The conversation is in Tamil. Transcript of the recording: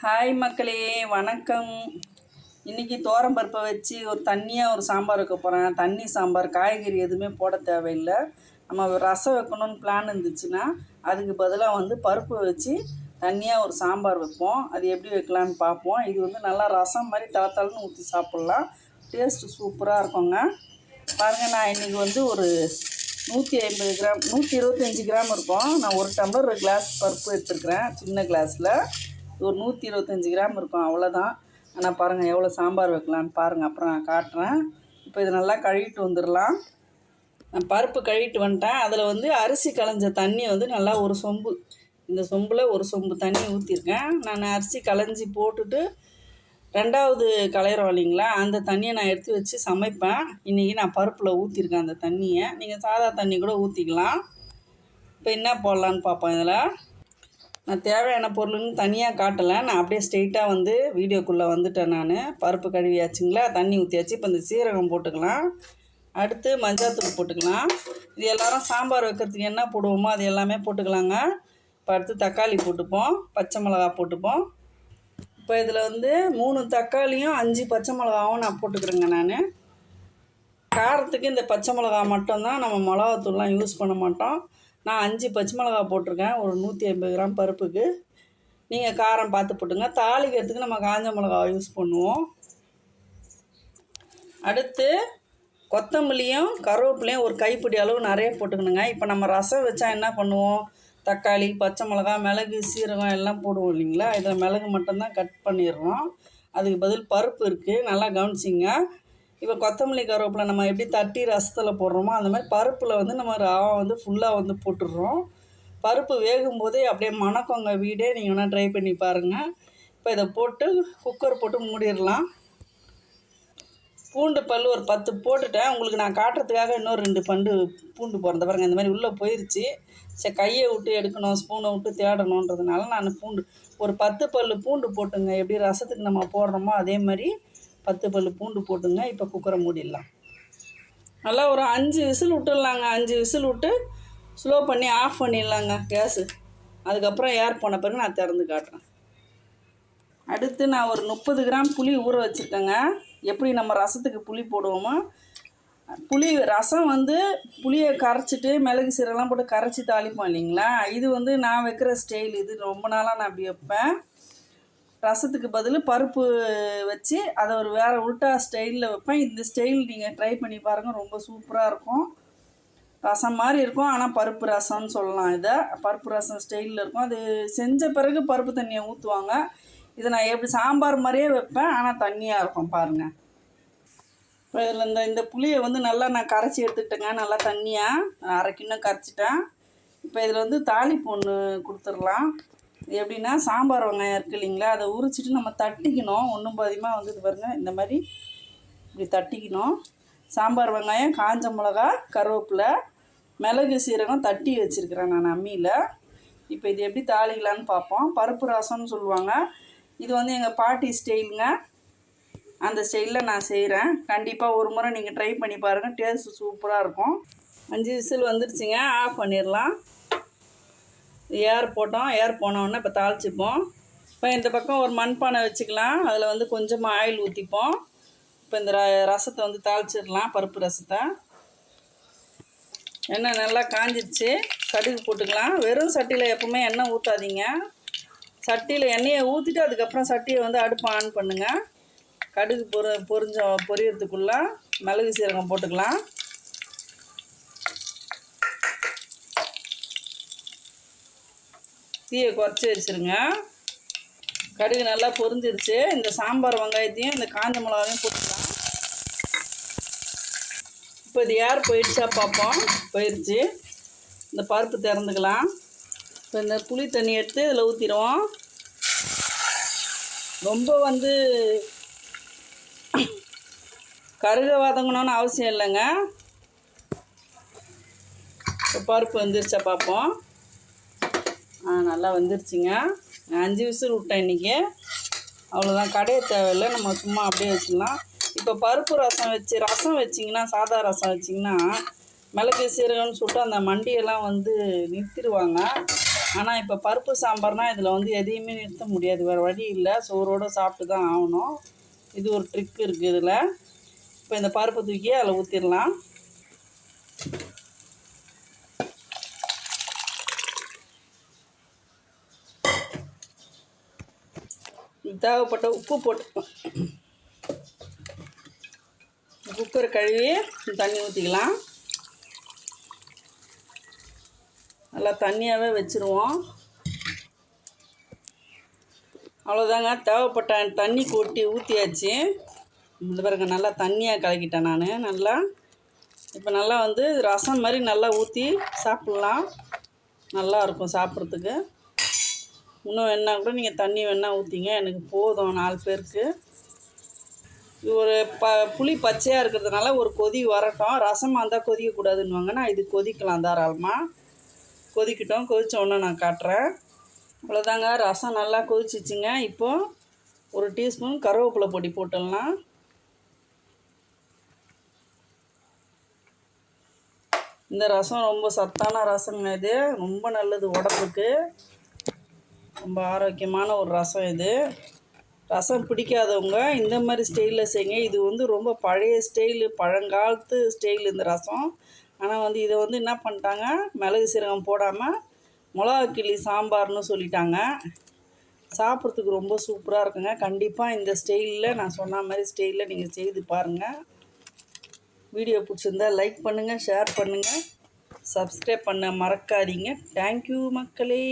ஹாய் மக்களே வணக்கம். இன்றைக்கி பருப்பை வச்சு ஒரு தண்ணியாக ஒரு சாம்பார் வைக்க போகிறேன் தண்ணி சாம்பார் காய்கறி எதுவுமே போட தேவையில்லை. நம்ம ரசம் வைக்கணும்னு பிளான் இருந்துச்சுன்னா அதுக்கு பதிலாக வந்து பருப்பு வச்சு தனியாக ஒரு சாம்பார் வைப்போம். அது எப்படி வைக்கலான்னு பார்ப்போம். இது வந்து நல்லா ரசம் மாதிரி தள தளன்னு ஊற்றி சாப்பிட்லாம். டேஸ்ட்டு சூப்பராக இருக்குங்க. பாருங்கள் நான் இன்றைக்கி வந்து ஒரு நூற்றி ஐம்பது கிராம் நூற்றி இருபத்தஞ்சி கிராம் இருக்கும். நான் ஒரு டம்ளர் ஒரு கிளாஸ் பருப்பு எடுத்துருக்குறேன். சின்ன கிளாஸில் ஒரு நூற்றி இருபத்தஞ்சி கிராம் இருக்கும் அவ்வளோதான் ஆனால் பாருங்கள் எவ்வளோ சாம்பார் வைக்கலான்னு பாருங்கள் அப்புறம் நான் காட்டுறேன். இப்போ இது நல்லா கழுவிட்டு வந்துடலாம். நான் பருப்பு கழுவிட்டு வந்துட்டேன். அதில் வந்து அரிசி களைஞ்ச தண்ணி வந்து நல்லா ஒரு சொம்பு. இந்த சொம்பில் ஒரு சொம்பு தண்ணி ஊற்றிருக்கேன் நான் அரிசி களைஞ்சி போட்டுட்டு ரெண்டாவது களையிறோம் இல்லைங்களா அந்த தண்ணியை நான் எடுத்து வச்சு சமைப்பேன். இன்றைக்கி நான் பருப்பில் ஊற்றிருக்கேன் அந்த தண்ணியை. நீங்கள் சாதா தண்ணி கூட ஊற்றிக்கலாம் இப்போ என்ன போடலான்னு பார்ப்போம் இதில். நான் தேவையான பொருள்னு தனியாக காட்டலை. நான் அப்படியே ஸ்ட்ரெயிட்டாக வந்து வீடியோக்குள்ளே வந்துட்டேன் நான். பருப்பு கழுவியாச்சுங்களா? தண்ணி ஊற்றியாச்சு இப்போ இந்த சீரகம் போட்டுக்கலாம். அடுத்து மஞ்சாத்தூள் போட்டுக்கலாம். இது எல்லோரும் சாம்பார் வைக்கிறதுக்கு என்ன போடுவோமோ அது எல்லாமே போட்டுக்கலாங்க. இப்போ அடுத்து தக்காளி போட்டுப்போம். பச்சை மிளகா போட்டுப்போம். இப்போ இதில் வந்து மூணு தக்காளியும் அஞ்சு பச்சை மிளகாவும் நான் போட்டுக்கிறேங்க நான். காரத்துக்கு இந்த பச்சை மிளகா மட்டும்தான் நம்ம மிளகாத்தூள்லாம் யூஸ் பண்ண மாட்டோம். நான் அஞ்சு பச்சை மிளகா போட்டிருக்கேன். ஒரு நூற்றி ஐம்பது கிராம் பருப்புக்கு. நீங்கள் காரம் பார்த்து போட்டுங்க தாளிக்கிறதுக்கு நம்ம காஞ்ச மிளகா யூஸ் பண்ணுவோம். அடுத்து கொத்தமல்லியும் கருவேப்பிலையும் ஒரு கைப்பிடி அளவு நிறைய போட்டுக்கணுங்க. இப்போ நம்ம ரசம் வச்சா என்ன பண்ணுவோம்? தக்காளி பச்சை மிளகா மிளகு சீரகம் எல்லாம் போடுவோம் இல்லைங்களா? இதில் மிளகு மட்டும்தான் கட் பண்ணிடுறோம். அதுக்கு பதில் பருப்பு இருக்குது நல்லா கவனிச்சிங்க இப்போ கொத்தமல்லி கருவேப்பிலை நம்ம எப்படி தட்டி ரசத்தில் போடுறோமோ அந்த மாதிரி பருப்பில் வந்து நம்ம ரவை வந்து ஃபுல்லாக வந்து போட்டுடுறோம். பருப்பு வேகும் போதே அப்படியே மணக்கோங்க வீடே நீங்கள் வேணால் ட்ரை பண்ணி பாருங்கள் இப்போ இதை போட்டு குக்கர் போட்டு மூடிடலாம். பூண்டு பல் ஒரு பத்து போட்டுட்டேன். உங்களுக்கு நான் காட்டுறதுக்காக இன்னொரு ரெண்டு பண்டு பூண்டு போகிறத பாருங்கள் இந்த மாதிரி உள்ளே போயிடுச்சு சரி கையை விட்டு எடுக்கணும் ஸ்பூனை விட்டு தேடணுன்றதுனால நான் பூண்டு ஒரு பத்து பல் பூண்டு போட்டுங்க. எப்படி ரசத்துக்கு நம்ம போடுறோமோ அதே மாதிரி பத்து பல் பூண்டு போட்டுங்க இப்போ குக்கரை மூடிடலாம். நல்லா ஒரு அஞ்சு விசில் விட்டுடலாங்க. அஞ்சு விசில் விட்டு ஸ்லோ பண்ணி ஆஃப் பண்ணிடலாங்க கேஸு அதுக்கப்புறம் ஏர் போன பிறகு நான் திறந்து காட்டுறேன். அடுத்து நான் ஒரு முப்பது கிராம் புளி ஊற வச்சுருக்கேங்க எப்படி நம்ம ரசத்துக்கு புளி போடுவோமோ புளி ரசம் வந்து புளியை கரைச்சிட்டு மிளகு சீரெல்லாம் போட்டு கரைச்சி தாளிப்போம் இல்லைங்களா? இது வந்து நான் வைக்கிற ஸ்டைல் இது ரொம்ப நாளாக நான் அப்படி வைப்பேன். ரசத்துக்கு பதில் பருப்பு வச்சு அதை ஒரு வேறு உல்ட்டா ஸ்டைலில் வைப்பேன். இந்த ஸ்டைல் நீங்கள் ட்ரை பண்ணி பாருங்கள் ரொம்ப சூப்பராக இருக்கும். ரசம் மாதிரி இருக்கும். ஆனால் பருப்பு ரசம்னு சொல்லலாம் இதை. பருப்பு ரசம் ஸ்டைலில் இருக்கும். அது செஞ்ச பிறகு பருப்பு தண்ணியை ஊற்றுவாங்க இதை நான் எப்படி சாம்பார் மாதிரியே வைப்பேன். ஆனால் தண்ணியாக இருக்கும் பாருங்கள் இப்போ இதில் இந்த இந்த புளியை வந்து நல்லா நான் கரைச்சி எடுத்துக்கிட்டேங்க. நல்லா தண்ணியாக அரை கிண்ணம் கரைச்சிட்டேன். இப்போ இதில் வந்து தாளிப்பு ஒன்று கொடுத்துடலாம். எப்படின்னா சாம்பார் வெங்காயம் இருக்குது இல்லைங்களா அதை உரிச்சிட்டு நம்ம தட்டிக்கணும். ஒன்றும் பாதியமாக வந்து பாருங்கள் இந்த மாதிரி இப்படி தட்டிக்கணும். சாம்பார் வெங்காயம் காஞ்ச மிளகா கருவேப்பிலை மிளகு சீரகம் தட்டி வச்சுருக்கிறேன் நான் அம்மியில். இப்போ இது எப்படி தாளிக்கலான்னு பார்ப்போம். பருப்பு ரசம்னு சொல்லுவாங்க. இது வந்து எங்கள் பாட்டி ஸ்டைலுங்க. அந்த ஸ்டைலில் நான் செய்கிறேன் கண்டிப்பாக ஒரு முறை நீங்கள் ட்ரை பண்ணி பாருங்கள் டேஸ்ட்டு சூப்பராக இருக்கும். அஞ்சு விசில் வந்துருச்சுங்க. ஆஃப் பண்ணிடலாம். ஏர் போட்டோம் ஏர் போனோடனே இப்போ தாளிச்சிப்போம். இப்போ இந்த பக்கம் ஒரு மண்பானை வச்சுக்கலாம். அதில் வந்து கொஞ்சமாக ஆயில் ஊற்றிப்போம் இப்போ இந்த ர ரசத்தை வந்து தாளிச்சிடலாம் பருப்பு ரசத்தை. எண்ணெய் நல்லா காஞ்சிடுச்சு கடுகு போட்டுக்கலாம். வெறும் சட்டியில் எப்போவுமே எண்ணெய் ஊற்றாதீங்க சட்டியில் எண்ணெயை ஊற்றிட்டு அதுக்கப்புறம் சட்டியை வந்து அடுப்பு ஆன் பண்ணுங்கள் கடுகு பொரு பொரிஞ்ச பொரியறதுக்குள்ளே மிளகு சீரகம் போட்டுக்கலாம். தீயை குறைச்சி வச்சுருங்க. கடுகு நல்லா பொரிஞ்சிருச்சு. இந்த சாம்பார் வெங்காயத்தையும் இந்த காஞ்ச மிளகாவையும் போட்டுக்கலாம். இப்போ இது யார் போயிடுச்சா பார்ப்போம். போயிடுச்சு. இந்த பருப்பு திறந்துக்கலாம். இப்போ இந்த புளி தண்ணி எடுத்து இதில் ஊற்றிடுவோம் ரொம்ப வந்து கருக வதங்கணும்னு அவசியம் இல்லைங்க. இப்போ பருப்பு வந்துருச்சா பார்ப்போம். நல்லா வந்துருச்சுங்க. அஞ்சு விசில் விட்டேன் இன்றைக்கி அவ்வளோதான் கடையை தேவையில்லை. நம்ம சும்மா அப்படியே வச்சுக்கலாம். இப்போ பருப்பு ரசம் வச்சு ரசம் வச்சிங்கன்னா சாதா ரசம் வச்சிங்கன்னா மிளகு சீரகம்னு சொல்லிட்டு அந்த மண்டியெல்லாம் வந்து நிறுத்திடுவாங்க. ஆனால் இப்போ பருப்பு சாம்பார்னால் இதில் வந்து எதையுமே நிறுத்த முடியாது. வேறு வழி இல்லை. சோறோடு சாப்பிட்டு தான் ஆகணும். இது ஒரு ட்ரிக் இருக்குது இதில். இப்போ இந்த பருப்பு தூக்கி அதில் ஊற்றிடலாம் தேவைப்பட்ட உப்பு போட்டு குக்கர் கழுவி தண்ணி ஊற்றிக்கலாம் நல்லா தண்ணியாகவே வச்சுருவோம். அவ்வளோதாங்க தேவைப்பட்ட தண்ணி கொட்டி ஊற்றியாச்சு இந்த பாருங்க நல்லா தண்ணியாக கலக்கிட்டேன் நான். நல்லா இப்போ நல்லா வந்து ரசம் மாதிரி நல்லா ஊற்றி சாப்பிட்லாம். நல்லா இருக்கும் சாப்பிட்றதுக்கு. இன்னும் வேணா கூட நீங்கள் தண்ணி வேணா ஊற்றிங்க எனக்கு போதும் நாலு பேருக்கு. ஒரு ப புளி பச்சையாக இருக்கிறதுனால ஒரு கொதி வரட்டும். ரசமாக இருந்தால் கொதிக்கக்கூடாதுன்னுவாங்க. நான் இது கொதிக்கலாம் தாராளமாக கொதிக்கட்டும். கொதிச்ச உடனே நான் காட்டுறேன். அவ்வளோதாங்க ரசம் நல்லா கொதிச்சிச்சுங்க. இப்போது ஒரு டீஸ்பூன் கருவேப்பிலை பொடி போட்டுடலாம். இந்த ரசம் ரொம்ப சத்தான ரசங்க இது. ரொம்ப நல்லது உடம்புக்கு. ரொம்ப ஆரோக்கியமான ஒரு ரசம் இது. ரசம் பிடிக்காதவங்க இந்த மாதிரி ஸ்டைலில் செய்யுங்க. இது வந்து ரொம்ப பழைய ஸ்டைலு பழங்காலத்து ஸ்டைல் இந்த ரசம். ஆனால் வந்து இதை வந்து என்ன பண்ணிட்டாங்க? மிளகு சீரகம் போடாமல் மிளகா கிள்ளி சாம்பார்னு சொல்லிட்டாங்க. சாப்பிட்றதுக்கு ரொம்ப சூப்பராக இருக்குங்க. கண்டிப்பாக இந்த ஸ்டைலில் நான் சொன்ன மாதிரி ஸ்டைலில் நீங்கள் செய்து பாருங்கள் வீடியோ பிடிச்சிருந்தா லைக் பண்ணுங்கள் ஷேர் பண்ணுங்கள் சப்ஸ்கிரைப் பண்ண மறக்காதீங்க. தேங்க்யூ மக்களே.